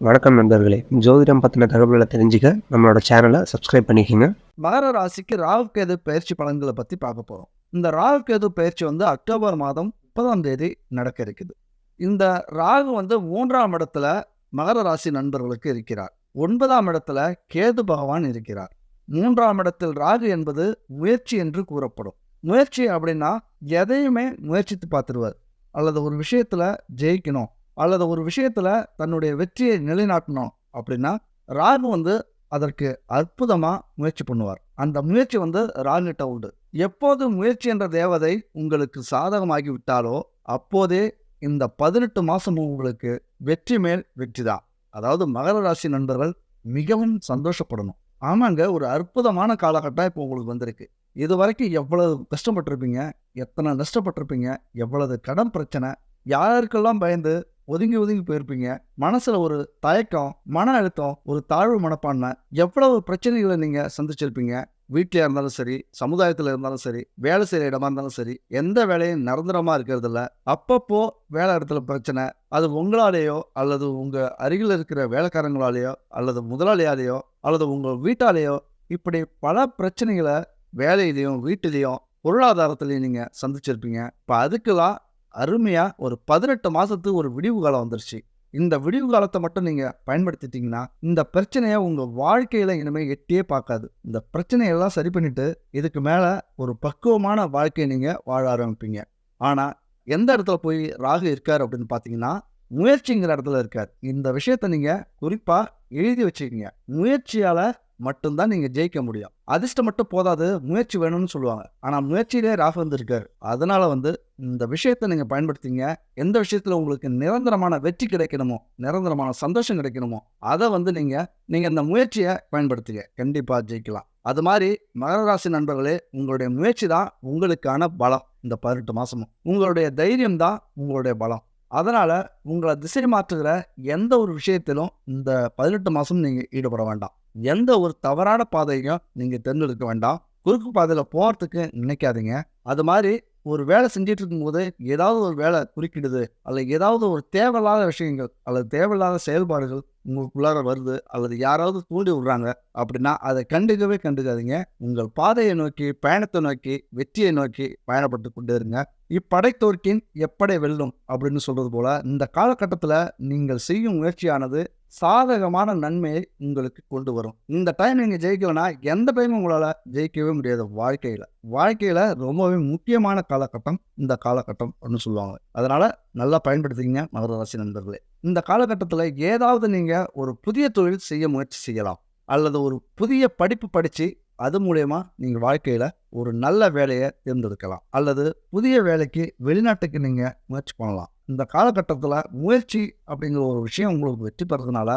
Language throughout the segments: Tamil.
வணக்கம் நண்பர்களே. ஜோதிடம் பற்றின தகவல்களை தெரிஞ்சுக்க நம்மளோட சேனலை சப்ஸ்கிரைப் பண்ணிக்கோங்க. மகர ராசிக்கு ராகு கேது பயிற்சி பலன்களை பற்றி பார்க்க போகிறோம் இந்த ராகு கேது பயிற்சி வந்து அக்டோபர் மாதம் முப்பதாம் தேதி நடக்க இருக்குது. இந்த ராகு வந்து மூன்றாம் இடத்துல மகர ராசி நண்பர்களுக்கு இருக்கிறார். ஒன்பதாம் இடத்துல கேது பகவான் இருக்கிறார். மூன்றாம் இடத்தில் ராகு என்பது முயற்சி என்று கூறப்படும். முயற்சி அப்படின்னா எதையுமே முயற்சித்து பார்த்துருவார். அல்லது ஒரு விஷயத்தில் ஜெயிக்கணும். அல்லது ஒரு விஷயத்தில் தன்னுடைய வெற்றியை நிலைநாட்டணும் அப்படின்னா ராகு வந்து அதற்கு அற்புதமாக முயற்சி பண்ணுவார். அந்த முயற்சி வந்து ராகுகிட்ட உண்டு. எப்போது முயற்சி என்ற தேவதை உங்களுக்கு சாதகமாகி விட்டாலோ அப்போதே இந்த பதினெட்டு மாதமும் உங்களுக்கு வெற்றி மேல் வெற்றி தான். அதாவது மகர ராசி நண்பர்கள் மிகவும் சந்தோஷப்படணும். ஆமாங்க ஒரு அற்புதமான காலகட்டம் இப்போ உங்களுக்கு வந்திருக்கு. இது வரைக்கும் எவ்வளவு கஷ்டப்பட்டிருப்பீங்க? எத்தனை நஷ்டப்பட்டிருப்பீங்க? எவ்வளவு கடன் பிரச்சனை? யாருக்கெல்லாம் பயந்து ஒதுங்கி ஒதுங்கி போயிருப்பீங்க? மனசுல ஒரு தயக்கம் மன அழுத்தம் ஒரு தாழ்வு மனப்பான்மை எவ்வளவு பிரச்சனைகளை நீங்க சந்திச்சிருப்பீங்க? வீட்டில் இருந்தாலும் சரி சமுதாயத்தில் இருந்தாலும் சரி வேலை செய்கிற இடமா இருந்தாலும் சரி எந்த வேலையும் நிரந்தரமாக இருக்கிறதில்ல. அப்பப்போ வேலை இடத்துல பிரச்சனை அது உங்களாலேயோ அல்லது உங்கள் அருகில் இருக்கிற வேலைக்காரங்களாலேயோ அல்லது முதலாளியாலேயோ அல்லது உங்கள் வீட்டாலேயோ இப்படி பல பிரச்சனைகளை வேலையிலையும் வீட்டிலையும் பொருளாதாரத்திலையும் நீங்கள் சந்திச்சிருப்பீங்க. இப்போ அதுக்கெல்லாம் அருமையா ஒரு பதினெட்டு மாசத்துக்கு ஒரு விடிவு காலம் வந்துருச்சு. இந்த விடிவு காலத்தை மட்டும் நீங்க பயன்படுத்திட்டீங்கன்னா இந்த பிரச்சனையை உங்க வாழ்க்கையில இனிமே எட்டியே பார்க்காது. இந்த பிரச்சனையெல்லாம் சரி பண்ணிட்டு இதுக்கு மேல ஒரு பக்குவமான வாழ்க்கையை நீங்கள் வாழ ஆரம்பிப்பீங்க. ஆனா எந்த இடத்துல போய் ராகு இருக்கார் அப்படின்னு பார்த்தீங்கன்னா முயற்சிங்கிற இடத்துல இருக்கார். இந்த விஷயத்த நீங்க குறிப்பா எழுதி வச்சுக்கிங்க. முயற்சியால மட்டும்தான் நீங்க ஜெயிக்க முடியும். அதிர்ஷ்டம் மட்டும் போதாது முயற்சி வேணும்னு சொல்லுவாங்க. ஆனா முயற்சியிலே ராகு வந்திருக்காரு. அதனால வந்து இந்த விஷயத்த நீங்க பயன்படுத்திங்க. எந்த விஷயத்துல உங்களுக்கு நிரந்தரமான வெற்றி கிடைக்கணுமோ நிரந்தரமான சந்தோஷம் கிடைக்கணுமோ அதை வந்து நீங்க நீங்க இந்த முயற்சியை பயன்படுத்துங்க. கண்டிப்பா ஜெயிக்கலாம். அது மாதிரி மகர ராசி நண்பர்களே உங்களுடைய முயற்சி தான் உங்களுக்கான பலம் இந்த பதினெட்டு மாசமும். உங்களுடைய தைரியம் தான் உங்களுடைய பலம். அதனால உங்களை திசை மாற்றுகிற எந்த ஒரு விஷயத்திலும் இந்த பதினெட்டு மாசம் நீங்க ஈடுபட வேண்டாம். எந்த ஒரு தவறான பாதையும் நீங்கள் தேர்ந்தெடுக்க வேண்டாம். குறுக்கு பாதையில் போகிறதுக்கு நினைக்காதீங்க. அது மாதிரி ஒரு வேலை செஞ்சுட்டு இருக்கும்போது ஏதாவது ஒரு வேலை குறுக்கிடுது அல்லது ஏதாவது ஒரு தேவையில்லாத விஷயங்கள் அல்லது தேவையில்லாத செயல்பாடுகள் உங்களுக்குள்ளார வருது அல்லது யாராவது தூண்டி விடுறாங்க அப்படின்னா அதை கண்டுக்கவே கண்டுக்காதீங்க. உங்கள் பாதையை நோக்கி பயணத்தை நோக்கி வெற்றியை நோக்கி பயணப்பட்டு கொண்டே இருங்க. இப்படைத்தோர்க்கின் எப்படை வெல்லும் அப்படின்னு சொல்றது போல இந்த காலகட்டத்தில் நீங்கள் செய்யும் முயற்சியானது சாதகமான நன்மையை உங்களுக்கு கொண்டு வரும். இந்த டைம் நீங்கள் ஜெயிக்கலனா எந்த டைமும் உங்களால் ஜெயிக்கவே முடியாது. வாழ்க்கையில். வாழ்க்கையில் ரொம்பவே முக்கியமான காலகட்டம் இந்த காலகட்டம் அப்படின்னு சொல்லுவாங்க. அதனால் நல்லா பயன்படுத்திங்க மகர ராசி நண்பர்களே. இந்த காலகட்டத்தில் ஏதாவது நீங்கள் ஒரு புதிய தொழில் செய்ய முயற்சி செய்யலாம். அல்லது ஒரு புதிய படிப்பு படித்து அது மூலயமா நீங்கள் வாழ்க்கையில் ஒரு நல்ல வேலையை தேர்ந்தெடுக்கலாம். அல்லது புதிய வேலைக்கு வெளிநாட்டுக்கு நீங்கள் முயற்சி பண்ணலாம். இந்த காலகட்டத்தில் முயற்சி அப்படிங்கிற ஒரு விஷயம் உங்களுக்கு வெற்றி பெறதுனால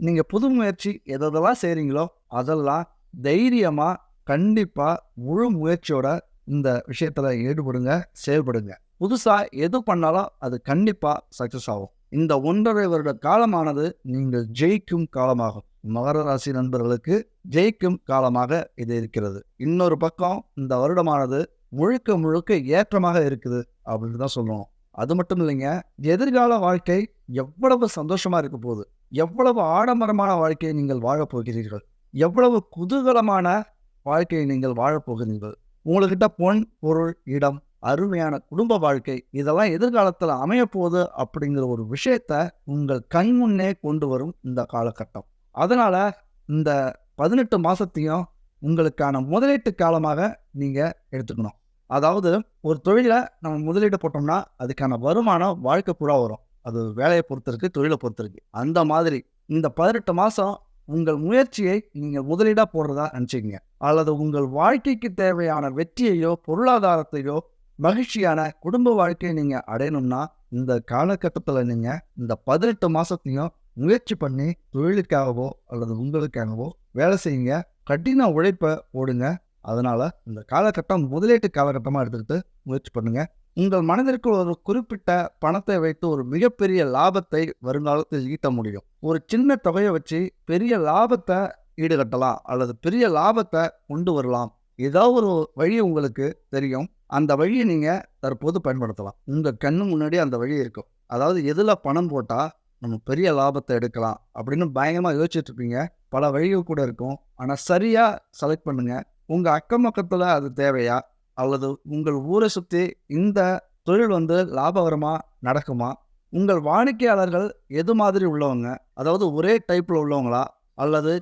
நீங்கள் புது முயற்சி எதெல்லாம் செய்கிறீங்களோ அதெல்லாம் தைரியமாக கண்டிப்பாக முழு முயற்சியோட இந்த விஷயத்தில் ஈடுபடுங்க செயல்படுங்க. புதுசாக எது பண்ணாலும் அது கண்டிப்பாக சக்ஸஸ் ஆகும். இந்த ஒன்றரை வருட காலமானது நீங்கள் ஜெயிக்கும் காலமாகும். மகர ராசி நண்பர்களுக்கு ஜெயிக்கும் காலமாக இது இருக்கிறது. இன்னொரு பக்கம் இந்த வருடமானது முழுக்க முழுக்க ஏற்றமாக இருக்குது அப்படின்னு தான் சொல்லணும். அது மட்டும் இல்லைங்க எதிர்கால வாழ்க்கை எவ்வளவு சந்தோஷமாக இருக்க போகுது? எவ்வளவு ஆடம்பரமான வாழ்க்கையை நீங்கள் வாழப் போகிறீர்கள்? எவ்வளவு குதூகலமான வாழ்க்கையை நீங்கள் வாழப் போகிறீர்கள்? உங்கள்கிட்ட பொன் பொருள் இடம் அருமையான குடும்ப வாழ்க்கை இதெல்லாம் எதிர்காலத்தில் அமையப்போகுது அப்படிங்கிற ஒரு விஷயத்த உங்கள் கண் முன்னே கொண்டு வரும் இந்த காலகட்டம். அதனால இந்த பதினெட்டு மாசத்தையும் உங்களுக்கான முதலீட்டு காலமாக நீங்கள் எடுத்துக்கணும். அதாவது ஒரு தொழிலை நம்ம முதலீடு போட்டோம்னா அதுக்கான வருமானம் வாழ்க்கை பூரா வரும். அது வேலையை பொறுத்திருக்கு தொழிலை பொறுத்திருக்கு அந்த மாதிரி இந்த பதினெட்டு மாசம் உங்கள் முயற்சியை நீங்க முதலீடா போடுறதா நினைச்சுக்கங்க. அல்லது உங்கள் வாழ்க்கைக்கு தேவையான வெற்றியையோ பொருளாதாரத்தையோ மகிழ்ச்சியான குடும்ப வாழ்க்கையை நீங்க அடையணும்னா இந்த காலகட்டத்தில் நீங்க இந்த பதினெட்டு மாசத்தையும் முயற்சி பண்ணி தொழிலுக்காகவோ அல்லது உங்களுக்காகவோ வேலை செய்யுங்க. கடின உழைப்பை போடுங்க. அதனால இந்த காலகட்டம் முதலீட்டு காலகட்டமாக எடுத்துக்கிட்டு முயற்சி பண்ணுங்கள் உங்கள் மனதிற்கு ஒரு குறிப்பிட்ட பணத்தை வைத்து ஒரு மிகப்பெரிய லாபத்தை வருங்காலத்தில் ஈட்ட முடியும். ஒரு சின்ன தொகையை வச்சு பெரிய லாபத்தை ஈடுகட்டலாம் அல்லது பெரிய லாபத்தை கொண்டு வரலாம். ஏதாவது ஒரு வழி உங்களுக்கு தெரியும். அந்த வழியை நீங்கள் தற்போது பயன்படுத்தலாம். உங்கள் கண்ணு முன்னாடி அந்த வழி இருக்கும். அதாவது எதில் பணம் போட்டால் நம்ம பெரிய லாபத்தை எடுக்கலாம் அப்படின்னு பயங்கரமாக யோசிச்சுட்ருப்பீங்க. பல வழிகள் கூட இருக்கும். ஆனால் சரியாக செலக்ட் பண்ணுங்கள் உங்கள் அக்கம் பக்கத்தில் அது தேவையா? அல்லது உங்கள் ஊரை சுற்றி இந்த தொழில் வந்து லாபகரமாக நடக்குமா? உங்கள் வாடிக்கையாளர்கள் எது மாதிரி உள்ளவங்க? அதாவது ஒரே டைப்பில் உள்ளவங்களா? அல்லது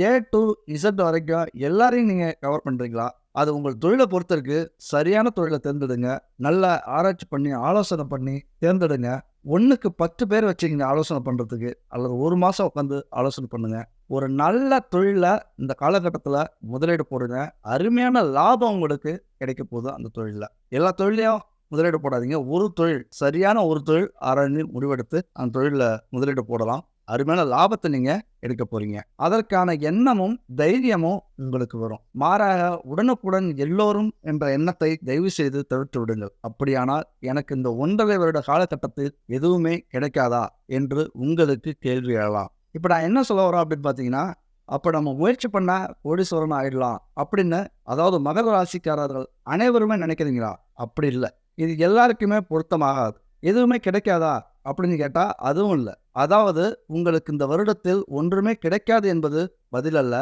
ஏ டு இசட் வரைக்கும் எல்லாரையும் நீங்கள் கவர் பண்ணுறீங்களா அது உங்கள் தொழிலை பொறுத்தருக்கு. சரியான தொழிலை தேர்ந்தெடுங்க. நல்ல ஆராய்ச்சி பண்ணி ஆலோசனை பண்ணி தேர்ந்தெடுங்க. ஒன்றுக்கு பத்து பேர் வச்சுக்கிங்க ஆலோசனை பண்ணுறதுக்கு அல்லது ஒரு மாதம் உட்காந்து ஆலோசனை பண்ணுங்க. ஒரு நல்ல தொழிலில் இந்த காலகட்டத்தில் முதலீடு போடுங்க. அருமையான லாபம் உங்களுக்கு கிடைக்க போகுது அந்த தொழிலில். எல்லா தொழிலையும் முதலீடு போடாதீங்க. ஒரு தொழில் சரியான ஒரு தொழில் ஆராய்ந்து முடிவெடுத்து அந்த தொழிலில் முதலீடு போடலாம். அருமையான லாபத்தை நீங்கள் எடுக்க போறீங்க. அதற்கான எண்ணமும் தைரியமும் உங்களுக்கு வரும். மாறாக உடனுக்குடன் எல்லோரும் என்ற எண்ணத்தை தயவு செய்து தவிர்த்து விடுங்கள். அப்படியானால் எனக்கு இந்த ஒன்றரை வருட காலகட்டத்தில் எதுவுமே கிடைக்காதா என்று உங்களுக்கு கேள்வி எழலாம். இப்போ நான் என்ன சொல்ல வரோம் அப்படின்னு பார்த்தீங்கன்னா அப்போ நம்ம முயற்சி பண்ணால் கோடீஸ்வரன் ஆயிடலாம் அப்படின்னு அதாவது மகர ராசிக்காரர்கள் அனைவருமே நினைக்கிறீங்களா? அப்படி இல்லை. இது எல்லாருக்குமே பொருத்தமாகாது. எதுவுமே கிடைக்காதா அப்படின்னு கேட்டால் அதுவும் இல்லை. அதாவது உங்களுக்கு இந்த வருடத்தில் ஒன்றுமே கிடைக்காது என்பது பதிலல்ல.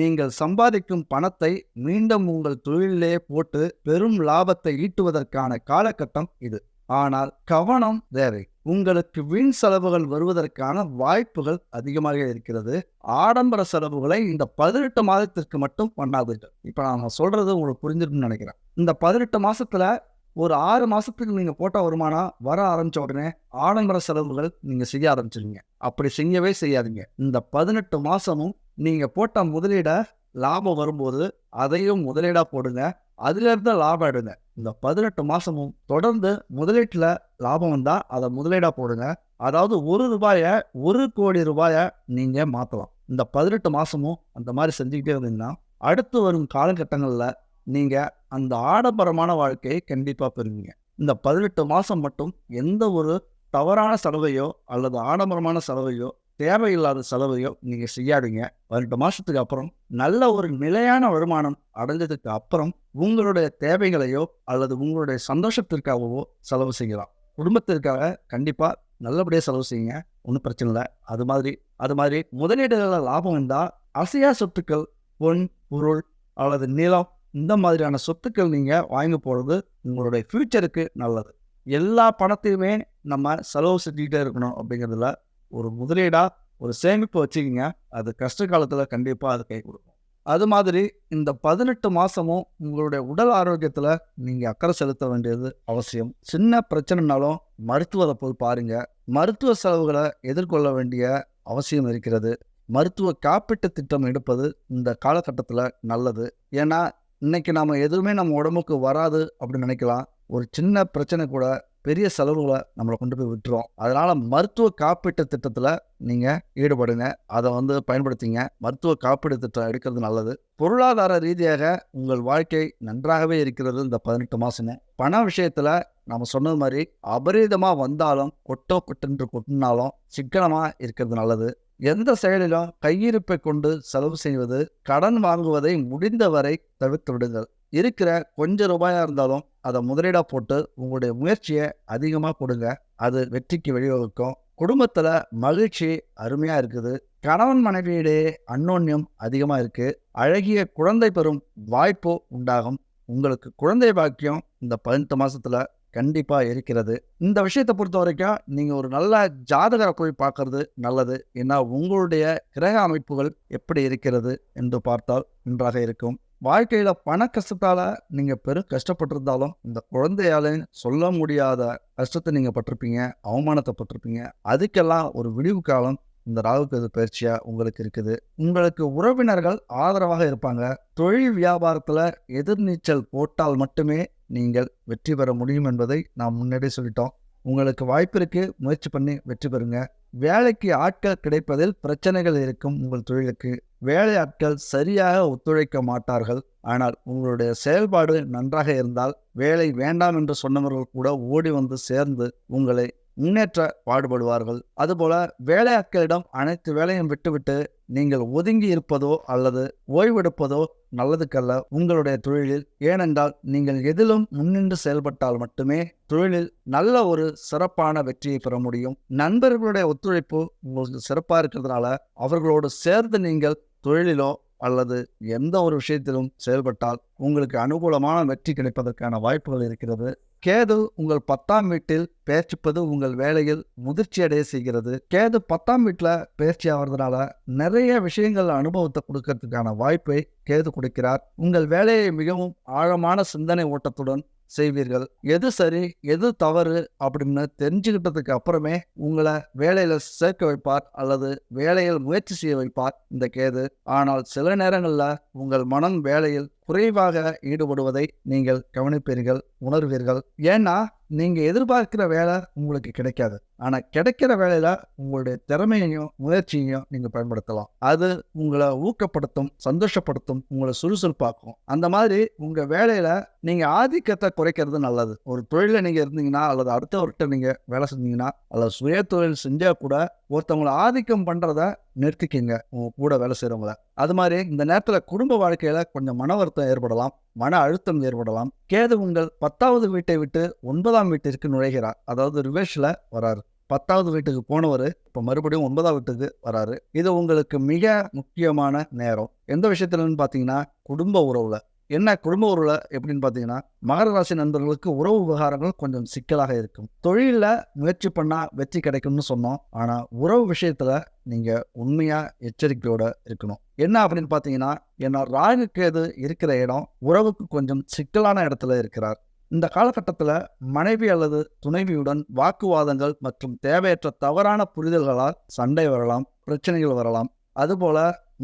நீங்கள் சம்பாதிக்கும் பணத்தை மீண்டும் உங்கள் தொழிலே போட்டு பெரும் லாபத்தை ஈட்டுவதற்கான காலகட்டம் இது. ஆனால் கவனம் தேவை. உங்களுக்கு வீண் செலவுகள் வருவதற்கான வாய்ப்புகள் அதிகமாக இருக்கிறது. ஆடம்பர செலவுகளை இந்த பதினெட்டு மாதத்திற்கு மட்டும் பண்ணாதீர்கள். இப்போ நான் சொல்றது உங்களுக்கு புரிஞ்சிருக்கும்னு நினைக்கிறேன். இந்த பதினெட்டு மாசத்துல ஒரு ஆறு மாதத்துக்கு நீங்கள் போட்ட வருமானம் வர ஆரம்பித்த உடனே ஆடம்பர செலவுகள் நீங்கள் செய்ய ஆரம்பிச்சிருங்க அப்படி செய்யவே செய்யாதீங்க. இந்த பதினெட்டு மாதமும் நீங்கள் போட்ட முதலீட லாபம் வரும்போது அதையும் முதலீடாக போடுங்க. அதுலேருந்து லாபம் எடுங்க. இந்த பதினெட்டு மாதமும் தொடர்ந்து முதலீட்டில் லாபம் வந்தால் அதை முதலீடாக போடுங்க. அதாவது ஒரு ரூபாயை ஒரு கோடி ரூபாயை நீங்கள் மாற்றலாம் இந்த பதினெட்டு மாதமும் அந்த மாதிரி செஞ்சுக்கிட்டே இருந்தீங்கன்னா அடுத்து வரும் காலகட்டங்களில் நீங்க அந்த ஆடம்பரமான வாழ்க்கையை கண்டிப்பா பெறுவீங்க. இந்த பதினெட்டு மாசம் மட்டும் எந்த ஒரு தவறான செலவையோ அல்லது ஆடம்பரமான செலவையோ தேவையில்லாத செலவையோ நீங்க செய்யாதீங்க. பதினெட்டு மாசத்துக்கு அப்புறம் நல்ல ஒரு நிலையான வருமானம் அடைஞ்சதுக்கு அப்புறம் உங்களுடைய தேவைகளையோ அல்லது உங்களுடைய சந்தோஷத்திற்காகவோ செலவு செய்யலாம். குடும்பத்திற்காக கண்டிப்பா நல்லபடியாக செலவு செய்யுங்க. ஒன்றும் பிரச்சனை இல்லை. அது மாதிரி அது மாதிரி முதலீடுகளில் லாபம் இருந்தால் அசையா சொத்துக்கள் பொன் பொருள் அல்லது நிலம் இந்த மாதிரியான சொத்துக்கள் நீங்கள் வாங்கி போகிறது உங்களுடைய ஃப்யூச்சருக்கு நல்லது. எல்லா பணத்தையுமே நம்ம செலவு செஞ்சுக்கிட்டே இருக்கணும் அப்படிங்கிறதுல ஒரு முதலீடாக ஒரு சேமிப்பு வச்சுக்கிங்க. அது கஷ்ட காலத்தில் கண்டிப்பாக அது கை கொடுக்கும். அது மாதிரி இந்த பதினெட்டு மாதமும் உங்களுடைய உடல் ஆரோக்கியத்தில் நீங்கள் அக்கறை செலுத்த வேண்டியது அவசியம். சின்ன பிரச்சனைனாலும் மருத்துவரை போய் பாருங்கள் மருத்துவ செலவுகளை எதிர்கொள்ள வேண்டிய அவசியம் இருக்கிறது. மருத்துவ காப்பீட்டு திட்டம் எடுப்பது இந்த காலகட்டத்தில் நல்லது. ஏன்னா இன்னைக்கு நாம் எதுவுமே நம்ம உடம்புக்கு வராது அப்படின்னு நினைக்கலாம். ஒரு சின்ன பிரச்சனை கூட பெரிய செலவுகளை நம்மளை கொண்டு போய் விட்டுரும். அதனால் மருத்துவ காப்பீட்டு திட்டத்தில் நீங்கள் ஈடுபடுங்க. அதை வந்து பயன்படுத்திங்க. மருத்துவ காப்பீடு திட்டம் எடுக்கிறது நல்லது. பொருளாதார ரீதியாக உங்கள் வாழ்க்கை நன்றாகவே இருக்கிறது இந்த பதினெட்டு மாதமே பண விஷயத்தில் நம்ம சொன்னது மாதிரி அபரீதமாக வந்தாலும் கொட்டோ கொட்டென்று கொட்டினாலும் சிக்கனமாக இருக்கிறது நல்லது. எந்த செயலிலும் கையிருப்பை கொண்டு செலவு செய்வது கடன் வாங்குவதை முடிந்தவரை தவிர்த்து விடுங்கள். இருக்கிற கொஞ்சம் ரூபாயா இருந்தாலும் அதை முதலீடாக போட்டு உங்களுடைய முயற்சியை அதிகமாக கொடுங்க அது வெற்றிக்கு வழிவகுக்கும். குடும்பத்தில் மகிழ்ச்சி அருமையாக இருக்குது. கணவன் மனைவியிடையே அன்னோன்யம் அதிகமாக இருக்குது அழகிய குழந்தை பெறும் வாய்ப்பு உண்டாகும். உங்களுக்கு குழந்தை பாக்கியம் இந்த பதினெட்டு மாசத்துல கண்டிப்பாக இருக்கிறது. இந்த விஷயத்தை பொறுத்த வரைக்கும் நீங்கள் ஒரு நல்ல ஜாதகரை போய் பார்க்கறது நல்லது. ஏன்னா உங்களுடைய கிரக அமைப்புகள் எப்படி இருக்கிறது என்று பார்த்தால் நன்றாக இருக்கும். வாழ்க்கையில் பண கஷ்டத்தால் நீங்கள் பெரும் கஷ்டப்பட்டிருந்தாலும் இந்த குழந்தையால சொல்ல முடியாத கஷ்டத்தை நீங்கள் பட்டிருப்பீங்க அவமானத்தை பட்டிருப்பீங்க. அதுக்கெல்லாம் ஒரு விடிவு காலம் இந்த ராகுகேது பயிற்சியாக உங்களுக்கு இருக்குது. உங்களுக்கு உறவினர்கள் ஆதரவாக இருப்பாங்க. தொழில் வியாபாரத்தில் எதிர்நீச்சல் போட்டால் மட்டுமே நீங்கள் வெற்றி பெற முடியும் என்பதை நாம் முன்னாடியே சொல்லிட்டோம். உங்களுக்கு வாய்ப்பிற்கு முயற்சி பண்ணி வெற்றி பெறுங்க. வேலைக்கு ஆட்கள் கிடைப்பதில் பிரச்சனைகள் இருக்கும் உங்கள் தொழிலுக்கு. வேலை ஆட்கள் சரியாக ஒத்துழைக்க மாட்டார்கள். ஆனால் உங்களுடைய செயல்பாடு நன்றாக இருந்தால் வேலை வேண்டாம் என்று சொன்னவர்கள் கூட ஓடி வந்து சேர்ந்து உங்களை முன்னேற்ற பாடுபடுவார்கள். அதுபோல வேலையாட்களிடம் அனைத்து வேலையும் விட்டுவிட்டு நீங்கள் ஒதுங்கி இருப்பதோ அல்லது ஓய்வெடுப்பதோ நல்லதுக்கல்ல. உங்களுடைய தொழிலில் ஏனென்றால் நீங்கள் எதிலும் முன்னின்று செயல்பட்டால் மட்டுமே தொழிலில் நல்ல ஒரு சிறப்பான வெற்றியை பெற முடியும். நண்பர்களுடைய ஒத்துழைப்பு உங்களுக்கு சிறப்பாக இருக்கிறதுனால அவர்களோடு சேர்ந்து நீங்கள் தொழிலிலோ அல்லது எந்த ஒரு விஷயத்திலும் செயல்பட்டால் உங்களுக்கு அனுகூலமான வெற்றி கிடைப்பதற்கான வாய்ப்புகள் இருக்கிறது. கேது உங்கள் பத்தாம் வீட்டில் பேச்சுப்பது உங்கள் வேலையில் முதிர்ச்சி அடைய செய்கிறது. கேது பத்தாம் வீட்டில் பயிற்சி ஆகிறதுனால நிறைய விஷயங்கள் அனுபவத்தை கொடுக்கறதுக்கான வாய்ப்பை கேது கொடுக்கிறார். உங்கள் வேலையை மிகவும் ஆழமான சிந்தனை ஓட்டத்துடன் செய்வீர்கள். எது சரி எது தவறு அப்படின்னு தெரிஞ்சுக்கிட்டதுக்கு அப்புறமே உங்களை வேலையில சேர்க்க வைப்பார் அல்லது வேலையில் முயற்சி செய்ய வைப்பார் இந்த கேது. ஆனால் சில நேரங்களில் உங்கள் மனம் வேலையில் குறைவாக ஈடுபடுவதை நீங்கள் கவனிப்பீர்கள் உணர்வீர்கள். ஏன்னா நீங்க எதிர்பார்க்கிற வேலை உங்களுக்கு கிடைக்காது. ஆனா கிடைக்கிற வேலையில உங்களுடைய திறமையையும் முயற்சியையும் நீங்க பயன்படுத்தலாம். அது உங்களை ஊக்கப்படுத்தும் சந்தோஷப்படுத்தும் உங்களை சுறுசுறுப்பாக்கும். அந்த மாதிரி உங்க வேலையில நீங்க ஆதிக்கத்தை குறைக்கிறது நல்லது. ஒரு தொழில நீங்க இருந்தீங்கன்னா அல்லது அடுத்தவர்கிட்ட நீங்க வேலை செஞ்சீங்கன்னா அல்லது சுய தொழில் செஞ்சா கூட ஒருத்தவங்களை ஆதிக்கம் பண்றத நெருக்கிக்கிங்க. உங்கள் கூட வேலை செய்கிறவங்கள அது மாதிரி இந்த நேரத்தில் குடும்ப வாழ்க்கையில கொஞ்சம் மன வருத்தம் ஏற்படலாம். மன அழுத்தம் ஏற்படலாம். கேது உங்கள் பத்தாவது வீட்டை விட்டு ஒன்பதாம் வீட்டிற்கு நுழைகிறார். அதாவது ரிவேஷ்ல வராரு. பத்தாவது வீட்டுக்கு போனவர் இப்போ மறுபடியும் ஒன்பதாம் வீட்டுக்கு வராரு. இது உங்களுக்கு மிக முக்கியமான நேரம். எந்த விஷயத்துலன்னு பார்த்தீங்கன்னா குடும்ப உறவுல. என்ன குடும்ப உறவுல எப்படின்னு பார்த்தீங்கன்னா மகர ராசி நண்பர்களுக்கு உறவு விவகாரங்கள் கொஞ்சம் சிக்கலாக இருக்கும். தொழிலில் முயற்சி பண்ணால் வெற்றி கிடைக்கும்னு சொன்னோம். ஆனால் உறவு விஷயத்தில் நீங்கள் உண்மையாக எச்சரிக்கையோடு இருக்கணும். என்ன அப்படின்னு பார்த்தீங்கன்னா என்ன ராகு கேது இருக்கிற இடம் உறவுக்கு கொஞ்சம் சிக்கலான இடத்துல இருக்கிறார். இந்த காலகட்டத்தில் மனைவி அல்லது துணைவியுடன் வாக்குவாதங்கள் மற்றும் தேவையற்ற தவறான புரிதல்களால் சண்டை வரலாம் பிரச்சனைகள் வரலாம். அதுபோல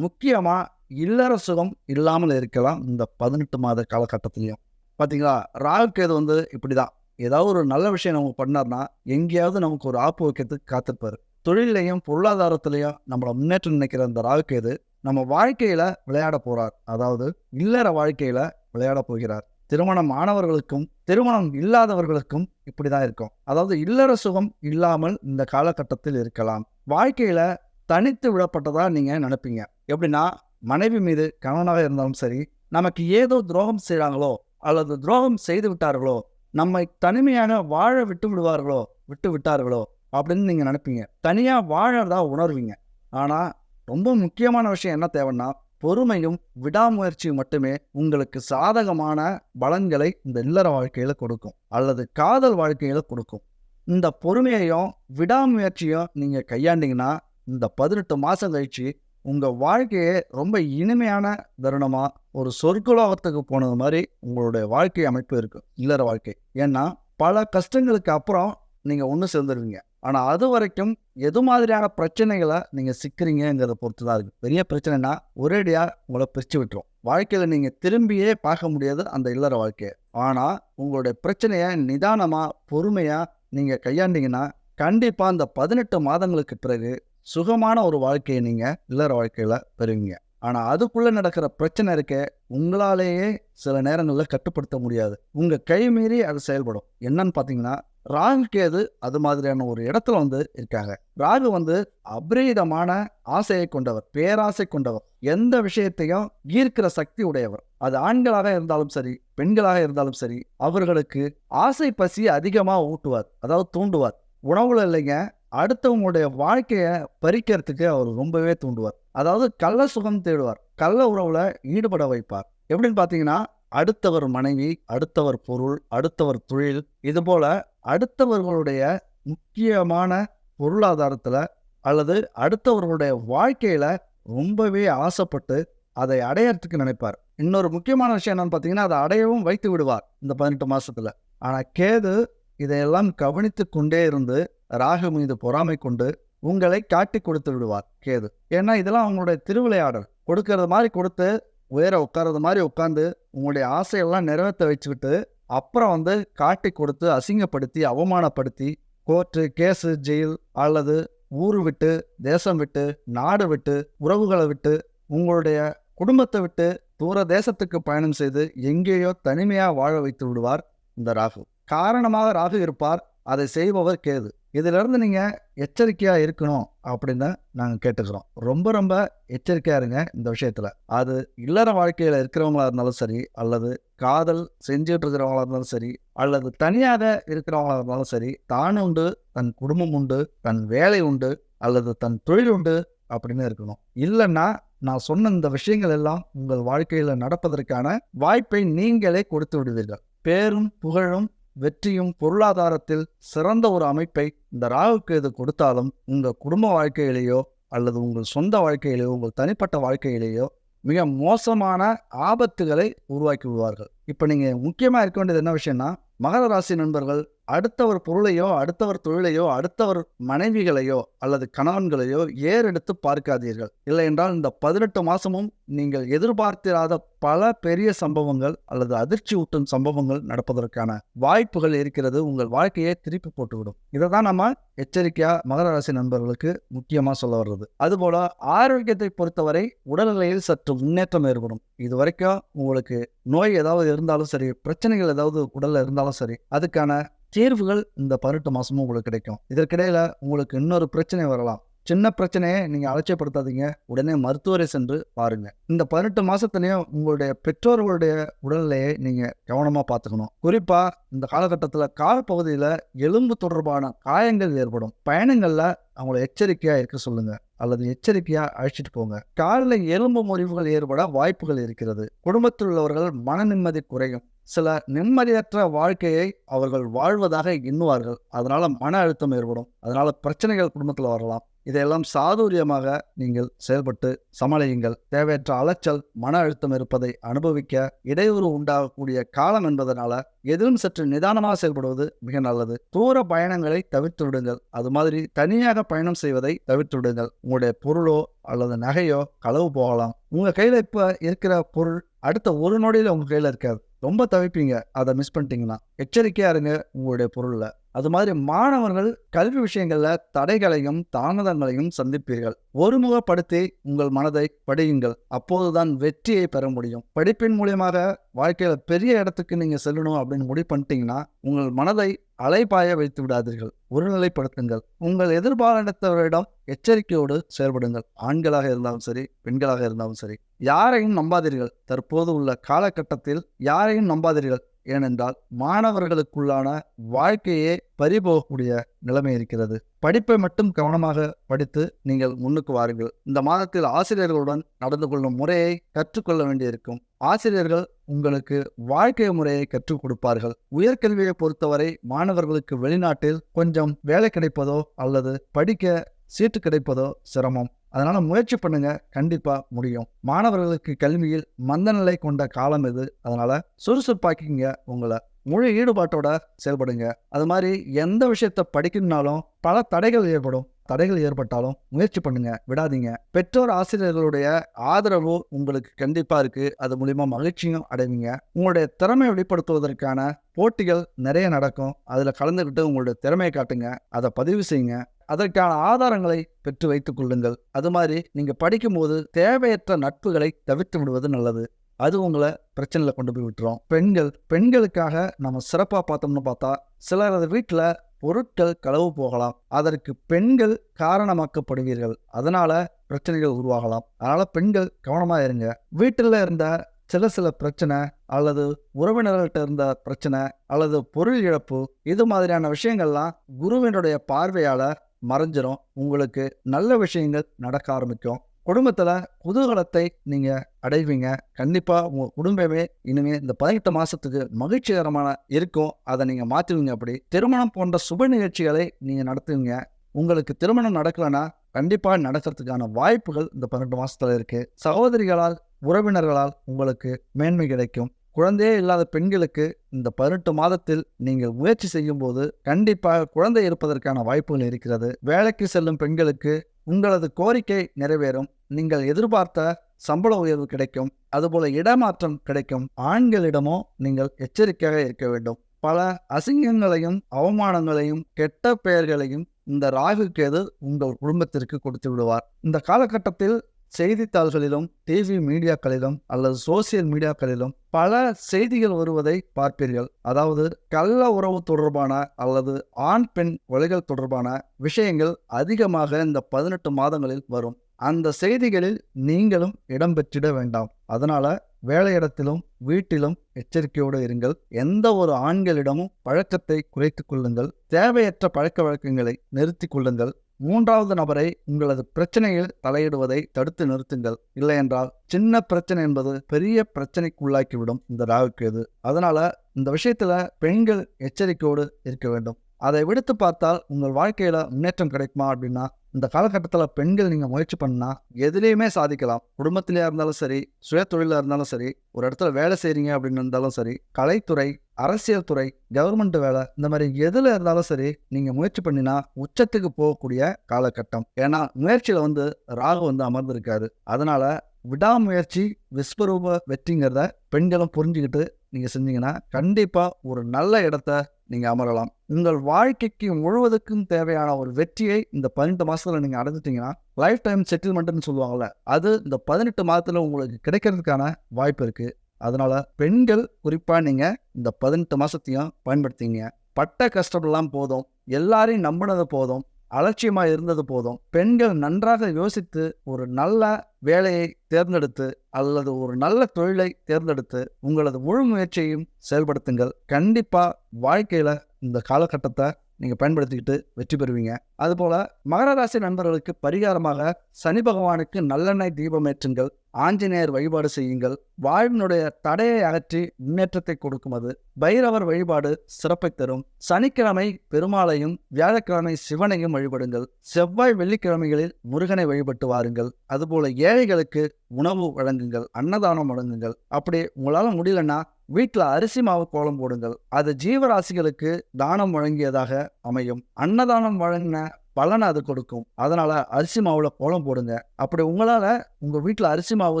முக்கியமாக இல்லற சுகம் இல்லாமல் இருக்கலாம் இந்த பதினெட்டு மாத காலகட்டத்திலையும். பார்த்தீங்களா ராகு கேது வந்து இப்படி தான் ஏதாவது ஒரு நல்ல விஷயம் நம்ம பண்ணார்னா எங்கேயாவது நமக்கு ஒரு ஆப்பு வைக்கிறதுக்கு காத்திருப்பாரு. தொழிலையும் பொருளாதாரத்திலையும் நம்மளை முன்னேற்றம் நினைக்கிற அந்த ராகு கேது நம்ம வாழ்க்கையில விளையாட போறார். அதாவது இல்லற வாழ்க்கையில விளையாட போகிறார். திருமணம் ஆனவர்களுக்கும் திருமணம் இல்லாதவர்களுக்கும் இப்படி தான் இருக்கும். அதாவது இல்லற சுகம் இல்லாமல் இந்த காலகட்டத்தில் இருக்கலாம். வாழ்க்கையில தனித்து விடப்பட்டதா நீங்க நினைப்பீங்க. எப்படின்னா மனைவி மீது கணவனாக இருந்தாலும் சரி நமக்கு ஏதோ துரோகம் செய்கிறாங்களோ அல்லது துரோகம் செய்து விட்டார்களோ நம்மை தனிமையாக வாழ விட்டு விடுவார்களோ விட்டு விட்டார்களோ அப்படின்னு நீங்கள் நினைப்பீங்க. தனியாக வாழறதா உணர்வீங்க. ஆனால் ரொம்ப முக்கியமான விஷயம் என்ன தேவைன்னா பொறுமையும் விடாமுயற்சியும் மட்டுமே உங்களுக்கு சாதகமான பலன்களை இந்த இல்லற வாழ்க்கையில கொடுக்கும் அல்லது காதல் வாழ்க்கையில கொடுக்கும். இந்த பொறுமையையும் விடாமுயற்சியும் நீங்க கையாண்டீங்கன்னா இந்த பதினெட்டு மாசம் கழிச்சு உங்க வாழ்க்கையை ரொம்ப இனிமையான தருணமாக ஒரு சொற்குலோகத்துக்கு போனது மாதிரி உங்களுடைய வாழ்க்கை அமைப்பு இருக்கும் இல்லற வாழ்க்கை. ஏன்னா பல கஷ்டங்களுக்கு அப்புறம் நீங்கள் ஒன்று சேர்ந்துருவீங்க. ஆனால் அது வரைக்கும் எது மாதிரியான பிரச்சனைகளை நீங்க சிக்கிறீங்கிறத பொறுத்து தான் இருக்கு. பெரிய பிரச்சனைனா ஒரேடியாக உங்களை பிரிச்சு விட்டுரும். வாழ்க்கையில நீங்க திரும்பியே பார்க்க முடியாது அந்த இல்லற வாழ்க்கையை. ஆனால் உங்களுடைய பிரச்சனையை நிதானமா பொறுமையா நீங்க கையாண்டிங்கன்னா கண்டிப்பா அந்த பதினெட்டு மாதங்களுக்கு பிறகு சுகமான ஒரு வாழ்க்கையை நீங்க இல்லற வாழ்க்கையில பெறுவீங்க. ஆனா அதுக்குள்ள நடக்கிற பிரச்சனை இருக்க உங்களாலேயே சில நேரங்களில் கட்டுப்படுத்த முடியாது. உங்க கை மீறி அது செயல்படும். என்னன்னு பார்த்தீங்கன்னா ராகு கேது அது மாதிரியான ஒரு இடத்துல வந்து இருக்காங்க. ராகு வந்து அபரீதமான ஆசையை கொண்டவர் பேராசை கொண்டவர். எந்த விஷயத்தையும் ஈர்க்கிற சக்தி உடையவர். அது ஆண்களாக இருந்தாலும் சரி பெண்களாக இருந்தாலும் சரி அவர்களுக்கு ஆசை பசி அதிகமா ஊட்டுவார். அதாவது தூண்டுவார். உணவுல இல்லைங்க அடுத்தவங்களுடைய வாழ்க்கையை பறிக்கிறதுக்கு அவர் ரொம்பவே தூண்டுவார். அதாவது கள்ள சுகம் தேடுவார். கள்ள உறவுல ஈடுபட வைப்பார். எப்படின்னு பார்த்தீங்கன்னா அடுத்தவர் மனைவி அடுத்தவர் பொருள் அடுத்தவர் தொழில் இது போல அடுத்தவர்களுடைய முக்கியமான பொருளாதாரத்தில் அல்லது அடுத்தவர்களுடைய வாழ்க்கையில ரொம்பவே ஆசைப்பட்டு அதை அடையறதுக்கு நினைப்பார். இன்னொரு முக்கியமான விஷயம் என்னன்னு பார்த்தீங்கன்னா அதை அடையவும் வைத்து விடுவார் இந்த பதினெட்டு மாசத்துல. ஆனா கேது இதையெல்லாம் கவனித்து கொண்டே இருந்து ராகு மீது பொறாமை கொண்டு உங்களை காட்டி கொடுத்து விடுவார் கேது. ஏன்னா இதெல்லாம் அவங்களுடைய திருவிளையாடல். கொடுக்கறது மாதிரி கொடுத்து உயர உட்கார்றது மாதிரி உட்காந்து உங்களுடைய ஆசையெல்லாம் நிறைவேற்ற வச்சுக்கிட்டு அப்புறம் வந்து காட்டி கொடுத்து அசிங்கப்படுத்தி அவமானப்படுத்தி கோர்ட்டு கேஸு ஜெயில் அல்லது ஊர் விட்டு தேசம் விட்டு நாடு விட்டு உறவுகளை விட்டு உங்களுடைய குடும்பத்தை விட்டு தூர தேசத்துக்கு பயணம் செய்து எங்கேயோ தனிமையாக வாழ வைத்து விடுவார் இந்த ராகு. காரணமாக ராகு இருப்பார் அதை செய்பவர் கேது. இதிலிருந்து நீங்கள் எச்சரிக்கையாக இருக்கணும் அப்படின்னு நாங்கள் கேட்டுக்கிறோம். ரொம்ப ரொம்ப எச்சரிக்கையாக இருங்க இந்த விஷயத்தில். அது இல்லற வாழ்க்கையில் இருக்கிறவங்களா இருந்தாலும் சரி அல்லது காதல் செஞ்சுட்டு இருக்கிறவங்களா இருந்தாலும் சரி அல்லது தனியாக இருக்கிறவங்களா இருந்தாலும் சரி தான் உண்டு தன் குடும்பம் உண்டு தன் வேலை உண்டு அல்லது தன் தொழில் உண்டு அப்படின்னு இருக்கணும். இல்லைன்னா நான் சொன்ன இந்த விஷயங்கள் எல்லாம் உங்கள் வாழ்க்கையில் நடப்பதற்கான வாய்ப்பை நீங்களே கொடுத்து விடுவீர்கள். பேரும் புகழும் வெற்றியும் பொருளாதாரத்தில் சிறந்த ஒரு அமைப்பை இந்த ராகுக்கு இது கொடுத்தாலும் உங்கள் குடும்ப வாழ்க்கையிலேயோ அல்லது உங்கள் சொந்த வாழ்க்கையிலேயோ உங்கள் தனிப்பட்ட வாழ்க்கையிலேயோ மிக மோசமான ஆபத்துகளை உருவாக்கி விடுவார்கள். இப்போ நீங்கள் முக்கியமாக இருக்க வேண்டியது என்ன விஷயம்னா மகர ராசி நண்பர்கள் அடுத்தவர் பொருளையோ அடுத்தவர் தொழிலையோ அடுத்தவர் மனைவிகளையோ அல்லது கணவன்களையோ ஏறெடுத்து பார்க்காதீர்கள். இல்லை என்றால் இந்த பதினெட்டு மாசமும் நீங்கள் எதிர்பார்த்திராத பல பெரிய சம்பவங்கள் அல்லது அதிர்ச்சி ஊட்டும் சம்பவங்கள் நடப்பதற்கான வாய்ப்புகள் இருக்கிறது. உங்கள் வாழ்க்கையை திருப்பி போட்டுவிடும். இதை தான் நம்ம எச்சரிக்கையா மகர ராசி நண்பர்களுக்கு முக்கியமா சொல்ல வர்றது. அதுபோல ஆரோக்கியத்தை பொறுத்தவரை உடல்நிலையில் சற்று முன்னேற்றம் ஏற்படும். இது வரைக்கும் உங்களுக்கு நோய் ஏதாவது இருந்தாலும் சரி பிரச்சனைகள் ஏதாவது உடல்ல இருந்தாலும் சரி அதுக்கான தீர்வுகள் இந்த பதினெட்டு மாதமும் உங்களுக்கு கிடைக்கும். இதற்கிடையில் உங்களுக்கு இன்னொரு பிரச்சனை வரலாம். சின்ன பிரச்சனையை நீங்கள் அலட்சியப்படுத்தாதீங்க. உடனே மருத்துவரை சென்று பாருங்க. இந்த பதினெட்டு மாதத்துலேயும் உங்களுடைய பெற்றோர்களுடைய உடல்நிலையை நீங்கள் கவனமாக பார்த்துக்கணும். குறிப்பாக இந்த காலகட்டத்தில் கால் பகுதியில் எலும்பு தொடர்பான காயங்கள் ஏற்படும். பயணங்களில் அவங்கள எச்சரிக்கையாக இருக்க சொல்லுங்கள் அல்லது எச்சரிக்கையாக அழைச்சிட்டு போங்க. காலில் எலும்பு முறிவுகள் ஏற்பட வாய்ப்புகள் இருக்கிறது. குடும்பத்தில் உள்ளவர்கள் மன நிம்மதி குறையும். சில நிம்மதியற்ற வாழ்க்கையை அவர்கள் வாழ்வதாக எண்ணுவார்கள். அதனால மன அழுத்தம் ஏற்படும். அதனால பிரச்சனைகள் குடும்பத்தில் வரலாம். இதையெல்லாம் சாதுரியமாக நீங்கள் செயல்பட்டு சமாளியுங்கள். தேவையற்ற அலைச்சல் மன அழுத்தம் இருப்பதை அனுபவிக்க இடையூறு உண்டாகக்கூடிய காலம் என்பதனால எதிலும் சற்று நிதானமாக செயல்படுவது மிக நல்லது. தூர பயணங்களை தவிர்த்து விடுங்கள் அது மாதிரி தனியாக பயணம் செய்வதை தவிர்த்து விடுங்கள் உங்களுடைய பொருளோ அல்லது நகையோ களவு போகலாம். உங்க கையில இப்ப இருக்கிற பொருள் அடுத்த ஒரு நொடியில உங்க கையில இருக்காது. ரொம்ப தவிப்பீங்க. அதை மிஸ் பண்ணிட்டீங்கன்னா. எச்சரிக்கையா இருங்க உங்களுடைய பொருள்ல. அது மாதிரி மாணவர்கள் கல்வி விஷயங்களில் தடைகளையும் தாமதங்களையும் சந்திப்பீர்கள். ஒருமுகப்படுத்தி உங்கள் மனதை படியுங்கள். அப்போதுதான் வெற்றியை பெற முடியும். படிப்பின் மூலியமாக வாழ்க்கையில பெரிய இடத்துக்கு நீங்க செல்லணும் அப்படின்னு முடிவு பண்ணிட்டீங்கன்னா உங்கள் மனதை அலைபாய வைத்து விடாதீர்கள். ஒருநிலைப்படுத்துங்கள். உங்கள் எதிர்பாலினத்தவரிடம் எச்சரிக்கையோடு செயல்படுங்கள். ஆண்களாக இருந்தாலும் சரி பெண்களாக இருந்தாலும் சரி யாரையும் நம்பாதீர்கள். தற்போது உள்ள காலகட்டத்தில் யாரையும் நம்பாதீர்கள். ஏனென்றால் மாணவர்களுக்குள்ளான வாழ்க்கையே பறிபோகக்கூடிய நிலைமை இருக்கிறது. படிப்பை மட்டும் கவனமாக படித்து நீங்கள் முன்னுக்கு வாருங்கள். இந்த மாதத்தில் ஆசிரியர்களுடன் நடந்து கொள்ளும் முறையை கற்றுக்கொள்ள வேண்டியிருக்கும். ஆசிரியர்கள் உங்களுக்கு வாழ்க்கை முறையை கற்றுக் கொடுப்பார்கள். உயர்கல்வியை பொறுத்தவரை மாணவர்களுக்கு வெளிநாட்டில் கொஞ்சம் வேலை கிடைப்பதோ அல்லது படிக்க சீட்டு கிடைப்பதோ சிரமம். அதனால முயற்சி பண்ணுங்க. கண்டிப்பா முடியும். மாணவர்களுக்கு கல்வியில் மந்தநிலை கொண்ட காலம் இது. அதனால சுறுசுறுப்பாக்கிங்க உங்களை. முழு ஈடுபாட்டோட செயல்படுங்க. அது மாதிரி எந்த விஷயத்த படிக்கணும்னாலும் பல தடைகள் ஏற்படும். தடைகள் ஏற்பட்டாலும் முயற்சி பண்ணுங்க விடாதீங்க. பெற்றோர் ஆசிரியர்களுடைய ஆதரவு உங்களுக்கு கண்டிப்பா இருக்கு. அது மூலியமா மகிழ்ச்சியும் அடைவீங்க. உங்களுடைய திறமை வெளிப்படுத்துவதற்கான போட்டிகள் நிறைய நடக்கும். அதுல கலந்துக்கிட்டு உங்களுடைய திறமையை காட்டுங்க. அதை பதிவு செய்யுங்க. அதற்கான ஆதாரங்களை பெற்று வைத்துக் கொள்ளுங்கள். அது மாதிரி நீங்க படிக்கும்போது தேவையற்ற நட்புகளை தவிர்த்து விடுவது நல்லது. அது உங்களை பிரச்சனையில் கொண்டு போய் விட்டுரும். பெண்கள் பெண்களுக்காக நம்ம சிறப்பாக பார்த்தோம்னு பார்த்தா சிலரது வீட்டில் பொருட்கள் களவு போகலாம். அதற்கு பெண்கள் காரணமாக்கப்படுவீர்கள். அதனால பிரச்சனைகள் உருவாகலாம். அதனால பெண்கள் கவனமா இருங்க. வீட்டில் இருந்த சில சில பிரச்சனை அல்லது உறவினர்கள்ட்ட இருந்த பிரச்சனை அல்லது பொருள் இழப்பு இது மாதிரியான விஷயங்கள்லாம் குருவினுடைய பார்வையால மறைஞ்சிரும். உங்களுக்கு நல்ல விஷயங்கள் நடக்க ஆரம்பிக்கும். குடும்பத்தில் குதூகலத்தை நீங்கள் அடைவீங்க. கண்டிப்பாக உங்கள் குடும்பமே இனிமே இந்த பதினெட்டு மாதத்துக்கு மகிழ்ச்சிகரமான இருக்கும். அதை நீங்கள் மாற்றுவீங்க அப்படி. திருமணம் போன்ற சுப நிகழ்ச்சிகளை நீங்கள் நடத்துவீங்க. உங்களுக்கு திருமணம் நடக்கலைன்னா கண்டிப்பாக நடக்கிறதுக்கான வாய்ப்புகள் இந்த பன்னெண்டு மாதத்தில் இருக்கு. சகோதரிகளால் உறவினர்களால் உங்களுக்கு மேன்மை கிடைக்கும். குழந்தையே இல்லாத பெண்களுக்கு இந்த பதினெட்டு மாதத்தில் நீங்கள் முயற்சி செய்யும் போது கண்டிப்பாக குழந்தை இருப்பதற்கான வாய்ப்புகள் இருக்கிறது. வேலைக்கு செல்லும் பெண்களுக்கு உங்களது கோரிக்கை நிறைவேறும். நீங்கள் எதிர்பார்த்த சம்பள உயர்வு கிடைக்கும். அதுபோல இடமாற்றம் கிடைக்கும். ஆண்களிடமோ நீங்கள் எச்சரிக்கையாக இருக்க வேண்டும். பல அசிங்கங்களையும் அவமானங்களையும் கெட்ட பெயர்களையும் இந்த ராகு கேது உங்கள் குடும்பத்திற்கு கொடுத்து விடுவார். இந்த காலகட்டத்தில் செய்தித்தாள்களிலும் டிவி மீடியாக்களிலும் அல்லது சோசியல் மீடியாக்களிலும் பல செய்திகள் வருவதை பார்ப்பீர்கள். அதாவது கள்ள உறவு தொடர்பான அல்லது ஆண் பெண் கொலைகள் தொடர்பான விஷயங்கள் அதிகமாக இந்த பதினெட்டு மாதங்களில் வரும். அந்த செய்திகளில் நீங்களும் இடம்பெற்றிட வேண்டாம். அதனால வேலையிடத்திலும் வீட்டிலும் எச்சரிக்கையோடு இருங்கள். எந்த ஒரு ஆண்களிடமும் பழக்கத்தை குறைத்துக் கொள்ளுங்கள். தேவையற்ற பழக்க வழக்கங்களை நிறுத்திக் கொள்ளுங்கள். மூன்றாவது நபரை உங்களது பிரச்சனையில் தலையிடுவதை தடுத்து நிறுத்துங்கள். இல்லையென்றால் சின்ன பிரச்சனை என்பது பெரிய பிரச்சனைக்குள்ளாக்கிவிடும் இந்த ராகுக்கேது அதனால இந்த விஷயத்துல பெண்கள் எச்சரிக்கையோடு இருக்க வேண்டும். அதை விடுத்து பார்த்தால் உங்கள் வாழ்க்கையில முன்னேற்றம் கிடைக்குமா அப்படின்னா இந்த காலகட்டத்தில் பெண்கள் நீங்கள் முயற்சி பண்ணா எதுலேயுமே சாதிக்கலாம். குடும்பத்திலேயே இருந்தாலும் சரி சுய தொழிலாக இருந்தாலும் சரி ஒரு இடத்துல வேலை செய்கிறீங்க அப்படின்னு இருந்தாலும் சரி கலைத்துறை அரசியல் துறை கவர்மெண்ட் வேலை இந்த மாதிரி எதில் இருந்தாலும் சரி நீங்கள் முயற்சி பண்ணினா உச்சத்துக்கு போகக்கூடிய காலகட்டம். ஏன்னா முயற்சியில் வந்து ராகு வந்து அமர்ந்திருக்காது அதனால விடாமுயற்சி விஸ்வரூப வெற்றிங்கிறத பெண்களும் புரிஞ்சுக்கிட்டு நீங்கள் செஞ்சீங்கன்னா கண்டிப்பாக ஒரு நல்ல இடத்த நீங்கள் அமரலாம். உங்கள் வாழ்க்கைக்கு முழுவதுக்கும் தேவையான ஒரு வெற்றியை இந்த பதினெட்டு மாதத்தில் நீங்கள் அடைஞ்சிட்டிங்கன்னா லைஃப் டைம் செட்டில்மெண்ட்னு சொல்லுவாங்கள்ல அது இந்த பதினெட்டு மாதத்தில் உங்களுக்கு கிடைக்கிறதுக்கான வாய்ப்பு இருக்குது அதனால பெண்கள் குறிப்பாக நீங்கள் இந்த பதினெட்டு மாதத்தையும் பயன்படுத்திங்க பட்ட கஷ்டமெல்லாம் போதும். எல்லாரையும் நம்பினது போதும். அலட்சியமாக இருந்தது போதும். பெண்கள் நன்றாக யோசித்து ஒரு நல்ல வேலையை தேர்ந்தெடுத்து அல்லது ஒரு நல்ல தொழிலை தேர்ந்தெடுத்து உங்களது முழு முயற்சியையும் செயல்படுத்துங்கள். கண்டிப்பாக வாழ்க்கையில் இந்த காலகட்டத்தை நீங்கள் பயன்படுத்திக்கிட்டு வெற்றி பெறுவீங்க. அதுபோல் மகர ராசி நண்பர்களுக்கு பரிகாரமாக சனி பகவானுக்கு நல்லெண்ணெய் தீபம் ஏற்றுங்கள். ஆஞ்சநேயர் வழிபாடு செய்யுங்கள். வாழ்வினுடைய தடையை அகற்றி முன்னேற்றத்தை கொடுக்கும் அது பைரவர் வழிபாடு சிறப்பை தரும். சனிக்கிழமை பெருமாளையும் வியாழக்கிழமை சிவனையும் வழிபடுங்கள். செவ்வாய் வெள்ளிக்கிழமைகளில் முருகனை வழிபட்டு வாருங்கள். அதுபோல ஏழைகளுக்கு உணவு வழங்குங்கள் அன்னதானம் வழங்குங்கள். அப்படி உங்களால் முடியலன்னா வீட்டில் அரிசி மாவு கோலம் போடுங்கள். அது ஜீவராசிகளுக்கு தானம் வழங்கியதாக அமையும். அன்னதானம் வழங்கின பலனை அது கொடுக்கும். அதனால அரிசி மாவுல கோலம் போடுங்க. அப்படி உங்களால உங்கள் வீட்டில் அரிசி மாவு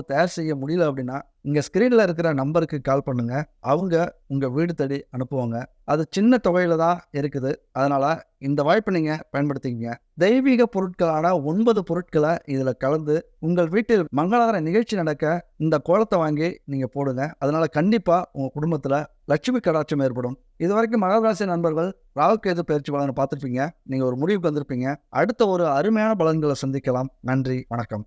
தயார் செய்ய முடியல அப்படின்னா இங்கே ஸ்க்ரீனில் இருக்கிற நம்பருக்கு கால் பண்ணுங்கள் அவங்க உங்கள் வீடு தேடி அனுப்புவாங்க. அது சின்ன தொகையில் தான் இருக்குது. அதனால் இந்த வாய்ப்பை நீங்கள் பயன்படுத்திக்கிங்க. தெய்வீக பொருட்களான ஒன்பது பொருட்களை இதில் கலந்து உங்கள் வீட்டில் மங்களகர நிகழ்ச்சி நடக்க இந்த கோலத்தை வாங்கி நீங்கள் போடுங்க. அதனால் கண்டிப்பாக உங்கள் குடும்பத்தில் லட்சுமி கடாட்சம் ஏற்படும். இது வரைக்கும் மகராசி நண்பர்கள் ராகுகேது பயிற்சி பலன் பார்த்துருப்பீங்க. நீங்கள் ஒரு முடிவுக்கு வந்திருப்பீங்க. அடுத்த ஒரு அருமையான பலன்களை சந்திக்கலாம். நன்றி. வணக்கம்.